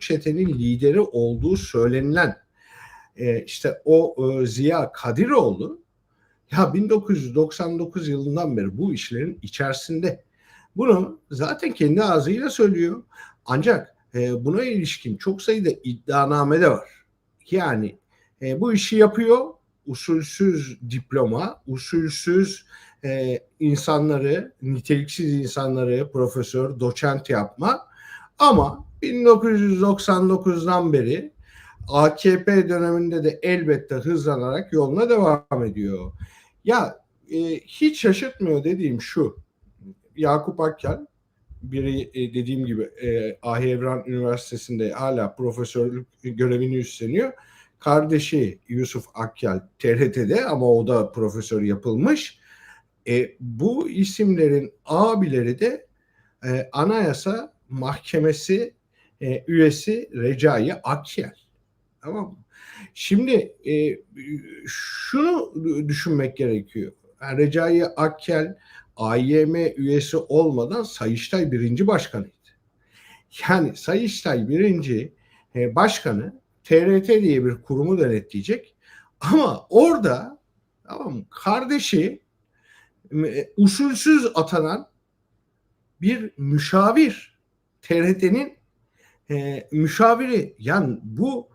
çetenin lideri olduğu söylenilen e, işte o e, Ziya Kadiroğlu ya 1999 yılından beri bu işlerin içerisinde. Bunu zaten kendi ağzıyla söylüyor. Ancak e, buna ilişkin çok sayıda iddianame de var. Yani e, bu işi yapıyor. Usulsüz diploma, usulsüz e, insanları, niteliksiz insanları profesör, doçent yapma. Ama 1999'dan beri AKP döneminde de elbette hızlanarak yoluna devam ediyor. Ya e, hiç şaşırtmıyor dediğim şu. Yakup Akkel biri e, dediğim gibi e, Ahi Evran Üniversitesi'nde hala profesörlük görevini üstleniyor. Kardeşi Yusuf Akkel TRT'de ama o da profesör yapılmış. E, bu isimlerin abileri de e, Anayasa Mahkemesi e, üyesi Recai Akkel. Tamam mı? Şimdi e, şunu düşünmek gerekiyor. Yani Recai Akkel AYM üyesi olmadan Sayıştay birinci başkanıydı. Yani Sayıştay birinci e, başkanı TRT diye bir kurumu denetleyecek ama orada tamam mı, kardeşi e, usulsüz atanan bir müşavir TRT'nin e, müşaviri yani bu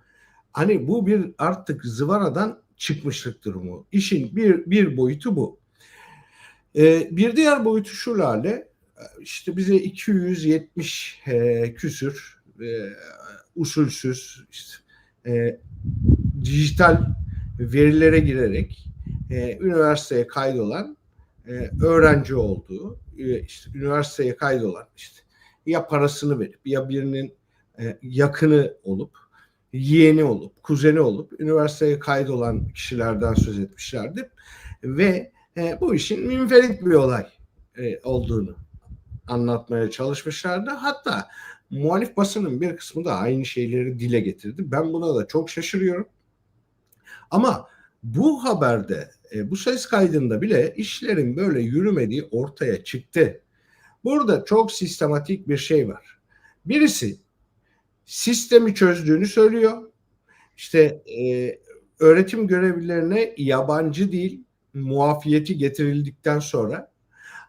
hani bu bir artık zıvanadan çıkmışlık durumu. İşin bir bir boyutu bu. E, bir diğer boyutu şu Lale işte bize 270 e, küsür e, usulsüz işte, e, dijital verilere girerek e, üniversiteye kaydolan e, öğrenci olduğu, e, işte üniversiteye kaydolan işte ya parasını verip ya birinin e, yakını olup yeğeni olup kuzeni olup üniversiteye kaydolan kişilerden söz etmişlerdi ve e, bu işin münferit bir olay e, olduğunu anlatmaya çalışmışlardı. Hatta muhalif basının bir kısmı da aynı şeyleri dile getirdi. Ben buna da çok şaşırıyorum. Ama bu haberde, e, bu ses kaydında bile işlerin böyle yürümediği ortaya çıktı. Burada çok sistematik bir şey var. Birisi sistemi çözdüğünü söylüyor. İşte e, öğretim görevlilerine yabancı dil muafiyeti getirildikten sonra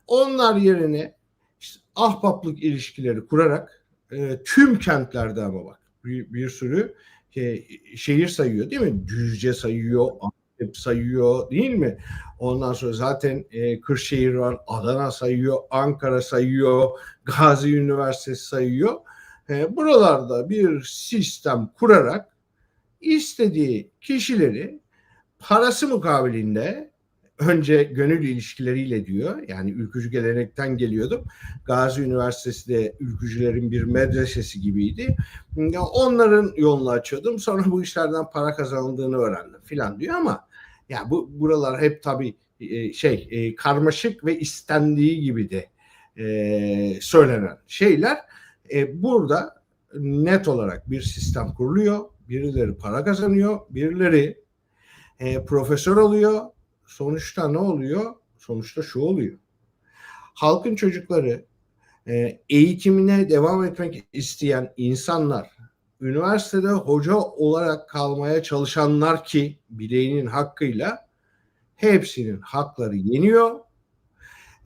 onlar yerine işte ahbaplık ilişkileri kurarak e, tüm kentlerde ama bak bir, bir sürü e, şehir sayıyor değil mi? Düzce sayıyor, Antep sayıyor değil mi? Ondan sonra zaten e, Kırşehir var, Adana sayıyor, Ankara sayıyor, Gazi Üniversitesi sayıyor. E, buralarda bir sistem kurarak istediği kişileri parası mukabilinde önce gönül ilişkileriyle diyor. Yani ülkücü gelenekten geliyordum. Gazi Üniversitesi de ülkücülerin bir medresesi gibiydi. Onların yolunu açıyordum. Sonra bu işlerden para kazanıldığını öğrendim filan diyor ama ya bu buralar hep tabii e, şey e, karmaşık ve istendiği gibi de e, söylenen şeyler. E, burada net olarak bir sistem kuruluyor. Birileri para kazanıyor, birileri e, profesör oluyor, sonuçta ne oluyor? Sonuçta şu oluyor. Halkın çocukları e, eğitimine devam etmek isteyen insanlar, üniversitede hoca olarak kalmaya çalışanlar ki bileğinin hakkıyla hepsinin hakları yeniyor.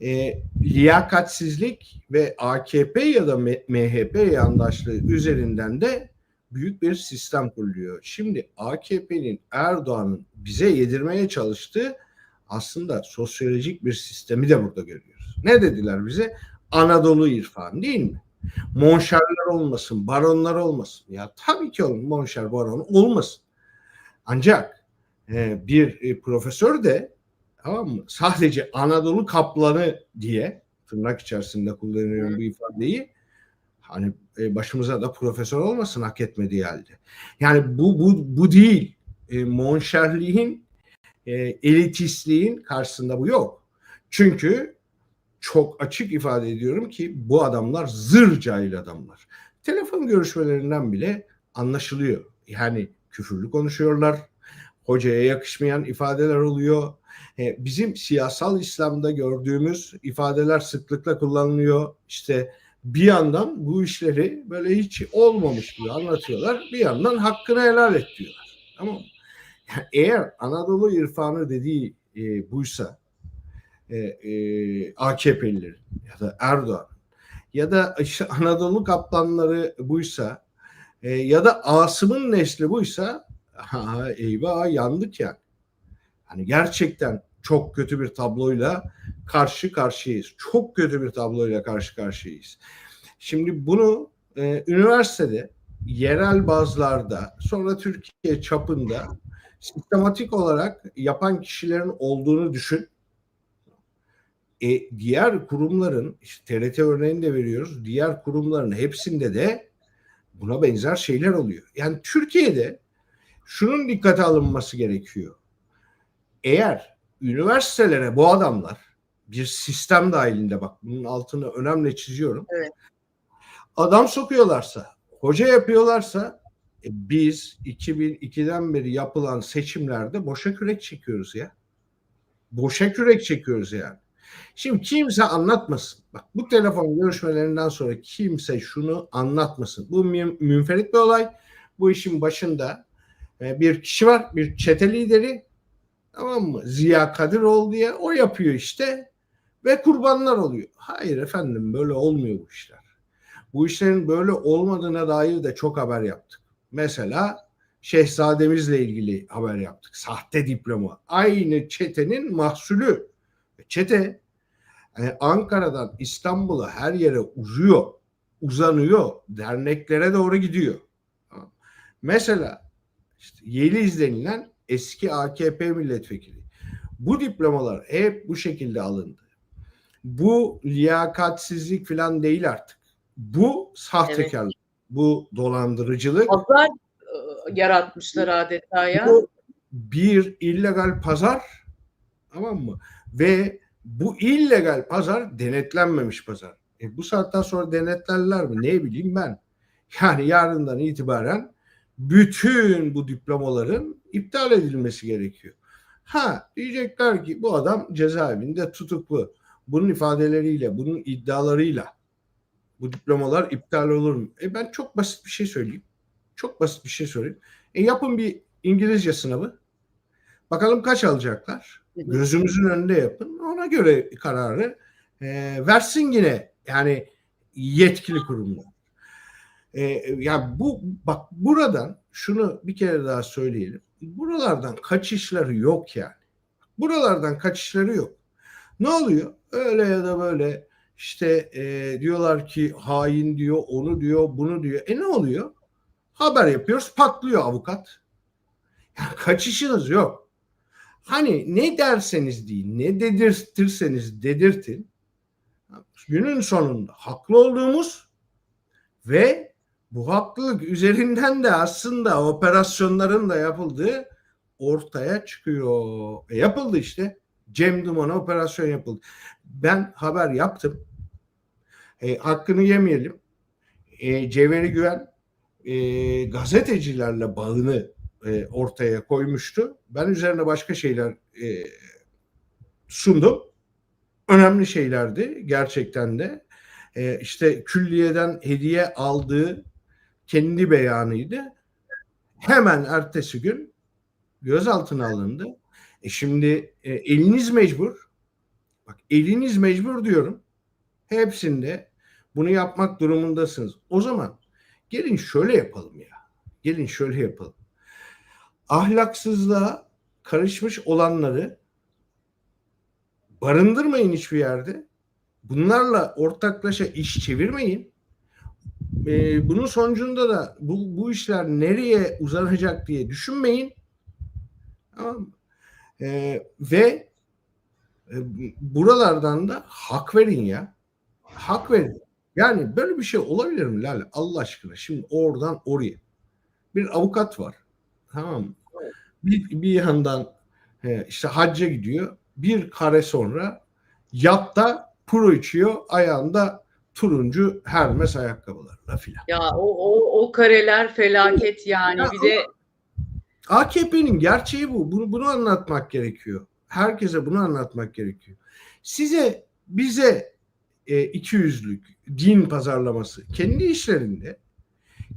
E, liyakatsizlik ve AKP ya da MHP yandaşlığı üzerinden de büyük bir sistem kuruluyor. Şimdi AKP'nin Erdoğan'ın bize yedirmeye çalıştığı aslında sosyolojik bir sistemi de burada görüyoruz. Ne dediler bize? Anadolu irfan değil mi? Monşerler olmasın, baronlar olmasın. Ya tabii ki olun, monşer baron olmasın. Ancak e, bir e, profesör de tamam mı? Sadece Anadolu kaplanı diye tırnak içerisinde kullanıyorum bu ifadeyi. Hani e, başımıza da profesör olmasın hak etmediği halde. Yani bu bu bu değil. E, monşerliğin e, elitistliğin karşısında bu yok. Çünkü çok açık ifade ediyorum ki bu adamlar zır cahil adamlar. Telefon görüşmelerinden bile anlaşılıyor. Yani küfürlü konuşuyorlar. Hocaya yakışmayan ifadeler oluyor. E, bizim siyasal İslam'da gördüğümüz ifadeler sıklıkla kullanılıyor. İşte bir yandan bu işleri böyle hiç olmamış gibi anlatıyorlar. Bir yandan hakkını helal et diyorlar. Tamam eğer Anadolu irfanı dediği e, buysa e, e, AKP'lilerin ya da Erdoğan ya da işte Anadolu kaplanları buysa e, ya da Asım'ın nesli buysa ha, eyvah yandık yani. Hani gerçekten çok kötü bir tabloyla karşı karşıyayız. Çok kötü bir tabloyla karşı karşıyayız. Şimdi bunu e, üniversitede, yerel bazlarda, sonra Türkiye çapında sistematik olarak yapan kişilerin olduğunu düşün. E, diğer kurumların, işte TRT örneğini de veriyoruz, diğer kurumların hepsinde de buna benzer şeyler oluyor. Yani Türkiye'de şunun dikkate alınması gerekiyor. Eğer üniversitelere bu adamlar bir sistem dahilinde bak bunun altını önemli çiziyorum. Evet. Adam sokuyorlarsa, hoca yapıyorlarsa e, biz 2002'den beri yapılan seçimlerde boşa kürek çekiyoruz ya. Boşa kürek çekiyoruz yani. Şimdi kimse anlatmasın. Bak bu telefon görüşmelerinden sonra kimse şunu anlatmasın. Bu mün- münferit bir olay. Bu işin başında e, bir kişi var, bir çete lideri. Tamam mı? Ziya Kadiroğlu diye o yapıyor işte ve kurbanlar oluyor. Hayır efendim böyle olmuyor bu işler. Bu işlerin böyle olmadığına dair de çok haber yaptık. Mesela şehzademizle ilgili haber yaptık. Sahte diploma. Aynı çetenin mahsulü. Çete yani Ankara'dan İstanbul'a her yere uzuyor. Uzanıyor. Derneklere doğru gidiyor. Mesela işte Yeliz denilen eski AKP milletvekili. Bu diplomalar hep bu şekilde alındı. Bu liyakatsizlik falan değil artık. Bu sahtekarlık. Bu dolandırıcılık. Pazar yaratmışlar adeta ya. Bu bir illegal pazar tamam mı? Ve bu illegal pazar denetlenmemiş pazar. E bu saatten sonra denetlerler mi? Ne bileyim ben. Yani yarından itibaren bütün bu diplomaların iptal edilmesi gerekiyor. Ha diyecekler ki bu adam cezaevinde tutuklu. Bunun ifadeleriyle, bunun iddialarıyla bu diplomalar iptal olur mu? E ben çok basit bir şey söyleyeyim. Çok basit bir şey söyleyeyim. E yapın bir İngilizce sınavı. Bakalım kaç alacaklar. Gözümüzün önünde yapın. Ona göre kararı e, versin yine yani yetkili kurumlar. E, ya bu bak buradan şunu bir kere daha söyleyelim. Buralardan kaçışları yok yani. Buralardan kaçışları yok. Ne oluyor? Öyle ya da böyle işte e, diyorlar ki hain diyor, onu diyor, bunu diyor. E ne oluyor? Haber yapıyoruz, patlıyor avukat. Yani kaçışınız yok. Hani ne derseniz deyin, ne dedirtirseniz dedirtin. Günün sonunda haklı olduğumuz ve bu haklılık üzerinden de aslında operasyonların da yapıldığı ortaya çıkıyor. E yapıldı işte. Cem Duman'a operasyon yapıldı. Ben haber yaptım. E, hakkını yemeyelim. E, Cevheri Güven e, gazetecilerle bağını e, ortaya koymuştu. Ben üzerine başka şeyler e, sundum. Önemli şeylerdi gerçekten de. E, işte külliyeden hediye aldığı kendi beyanıydı. Hemen ertesi gün gözaltına alındı. E şimdi e, eliniz mecbur. Bak eliniz mecbur diyorum. Hepsinde bunu yapmak durumundasınız. O zaman gelin şöyle yapalım ya. Gelin şöyle yapalım. Ahlaksızlığa karışmış olanları barındırmayın hiçbir yerde. Bunlarla ortaklaşa iş çevirmeyin. Ee, bunun sonucunda da bu, bu işler nereye uzanacak diye düşünmeyin. Tamam? Ee, ve e, buralardan da hak verin ya. Hak verin. Yani böyle bir şey olabilir mi Lale? Allah aşkına. Şimdi oradan oraya. Bir avukat var. Tamam? Bir, bir yandan e, işte hacca gidiyor. Bir kare sonra yatta puro içiyor. Ayağında turuncu Hermes ayakkabılarla filan. Ya o, o, o kareler felaket yani. Ya Bir de AKP'nin gerçeği bu. Bunu, bunu anlatmak gerekiyor. Herkese bunu anlatmak gerekiyor. Size, bize e, iki yüzlük, din pazarlaması. Kendi işlerinde,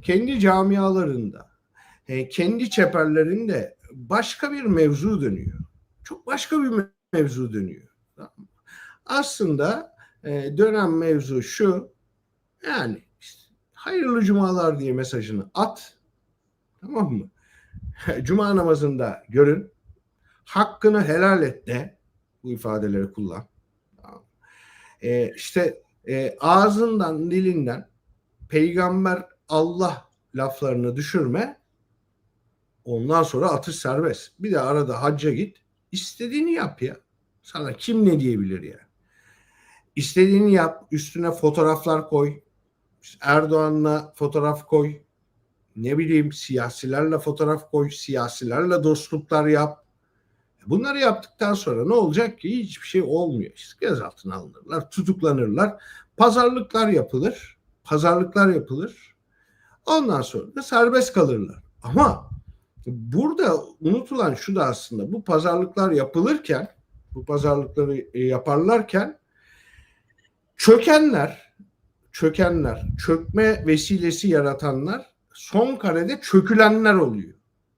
kendi camialarında, e, kendi çeperlerinde başka bir mevzu dönüyor. Çok başka bir me- mevzu dönüyor. Aslında e, dönem mevzu şu, yani işte, hayırlı cumalar diye mesajını at, tamam mı? Cuma namazında görün, hakkını helal et de, bu ifadeleri kullan. Tamam. E, işte e, ağzından, dilinden peygamber Allah laflarını düşürme, ondan sonra atış serbest. Bir de arada hacca git, istediğini yap ya. Sana kim ne diyebilir ya? İstediğini yap, üstüne fotoğraflar koy. Erdoğan'la fotoğraf koy. Ne bileyim siyasilerle fotoğraf koy, siyasilerle dostluklar yap. Bunları yaptıktan sonra ne olacak ki? Hiçbir şey olmuyor. İşte gözaltına alınırlar, tutuklanırlar. Pazarlıklar yapılır. Pazarlıklar yapılır. Ondan sonra da serbest kalırlar. Ama burada unutulan şu da aslında bu pazarlıklar yapılırken bu pazarlıkları e, yaparlarken çökenler çökenler, çökme vesilesi yaratanlar son karede çökülenler oluyor.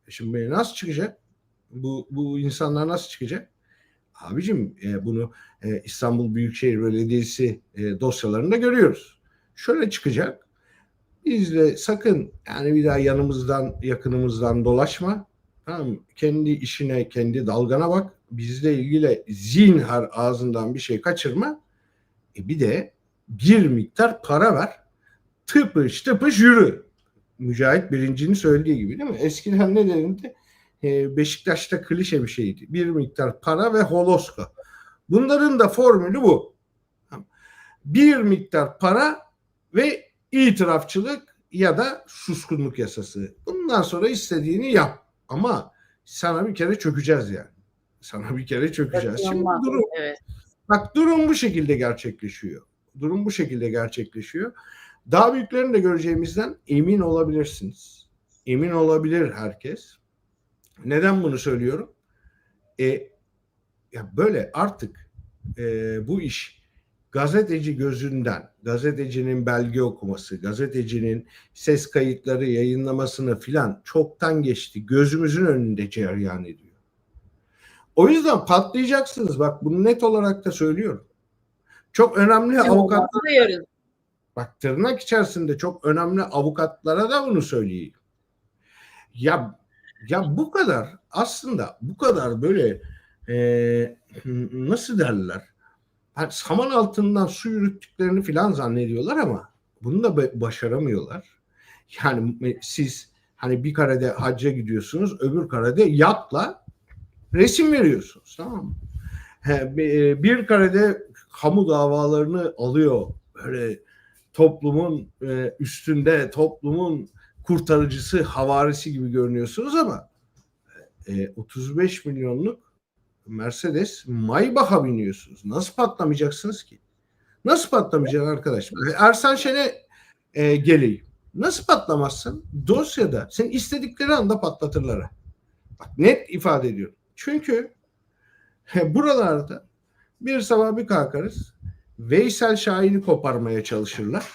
E Şimdi nasıl çıkacak? Bu, bu insanlar nasıl çıkacak? Abicim e, bunu e, İstanbul Büyükşehir Belediyesi e, dosyalarında görüyoruz. Şöyle çıkacak. Biz de sakın yani bir daha yanımızdan yakınımızdan dolaşma. Tamam? Kendi işine, kendi dalgana bak. Bizle ilgili zinhar ağzından bir şey kaçırma. E bir de bir miktar para ver. Tıpış tıpış yürü. Mücahit birincinin söylediği gibi değil mi? Eskiden ne denildi? E, Beşiktaş'ta klişe bir şeydi. Bir miktar para ve holoska. Bunların da formülü bu. Bir miktar para ve itirafçılık ya da suskunluk yasası. Bundan sonra istediğini yap. Ama sana bir kere çökeceğiz yani. Sana bir kere çökeceğiz. Şimdi durum Evet. Bak durum bu şekilde gerçekleşiyor. Durum bu şekilde gerçekleşiyor. Daha büyüklerini de göreceğimizden emin olabilirsiniz. Emin olabilir herkes. Neden bunu söylüyorum? E, ya böyle artık e, bu iş gazeteci gözünden, gazetecinin belge okuması, gazetecinin ses kayıtları yayınlamasını filan çoktan geçti. Gözümüzün önünde cereyan ediyor. O yüzden patlayacaksınız. Bak bunu net olarak da söylüyorum. Çok önemli Kim avukat olmazsa yarın. bak tırnak içerisinde çok önemli avukatlara da bunu söyleyeyim. Ya ya bu kadar aslında bu kadar böyle e, nasıl derler? Hani saman altından su yürüttüklerini filan zannediyorlar ama bunu da başaramıyorlar. Yani e, siz hani bir karede hacca gidiyorsunuz, öbür karede yatla resim veriyorsunuz tamam mı? He, bir- karede kamu davalarını alıyor böyle toplumun e, üstünde toplumun kurtarıcısı havarisi gibi görünüyorsunuz ama e, 35 milyonluk Mercedes Maybach'a biniyorsunuz. Nasıl patlamayacaksınız ki? Nasıl patlamayacaksın arkadaş? Ersan Şen'e e, geleyim. Nasıl patlamazsın? Dosyada sen istedikleri anda patlatırlar. Bak net ifade ediyorum. Çünkü buralarda bir sabah bir kalkarız. Veysel Şahin'i koparmaya çalışırlar.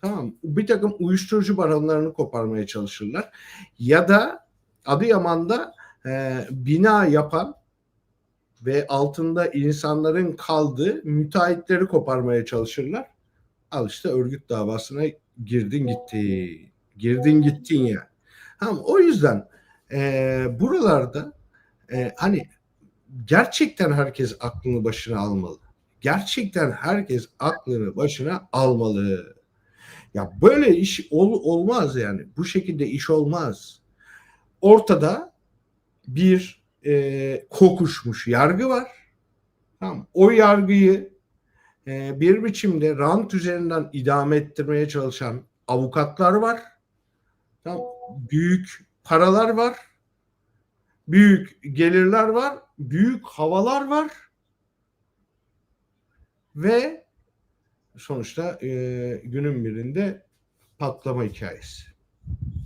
Tamam? Bir takım uyuşturucu baronlarını koparmaya çalışırlar. Ya da Adıyaman'da e, bina yapan ve altında insanların kaldığı müteahhitleri koparmaya çalışırlar. Al işte örgüt davasına girdin gitti. Girdin gittin ya. Tamam, o yüzden e, buralarda e, hani gerçekten herkes aklını başına almalı. Gerçekten herkes aklını başına almalı. Ya böyle iş ol, olmaz yani. Bu şekilde iş olmaz. Ortada bir e, kokuşmuş yargı var. Tamam. O yargıyı e, bir biçimde rant üzerinden idame ettirmeye çalışan avukatlar var. Tamam. Büyük paralar var. Büyük gelirler var. Büyük havalar var. Ve sonuçta e, günün birinde patlama hikayesi.